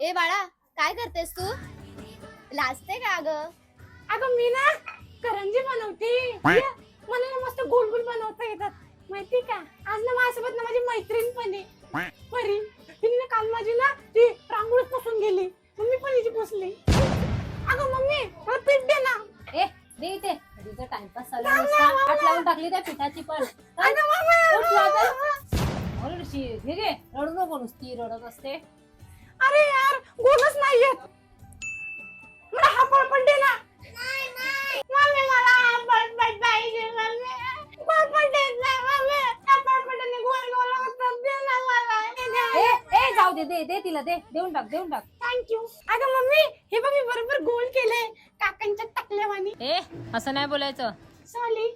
ए बाळा काय करतेस तू? लाजते का ग अगं मी ना करंजी बनवते. या, मला ना मस्त गोल गोल बनवता येतात. माहिती का? आज ना माझ्यासोबत ना माझी मैत्रीण पण आहे. परी. तिने ना काल माझी ना ती रांगोळी पुसून गेली. मम्मी पण हिची पुसली. अगं मम्मी मला पीठ दे ना. ए दे इथे. तिचा टाइमपास चालू आहे नुसता. हात लावून टाकली त्या पिठाची पण. चल, अगं मम्मी उठ तू आता. ओरडशी. घे घे. रडू नको नुसती रडत असते. अरे यार दे दे दे तिला दे देऊन टाक देऊन टाक. थँक्यू अगं मम्मी हे बघ मी बरोबर गोल केले काकांच्या टाकल्यावानी. ए असं नाही बोलायचं. सॉली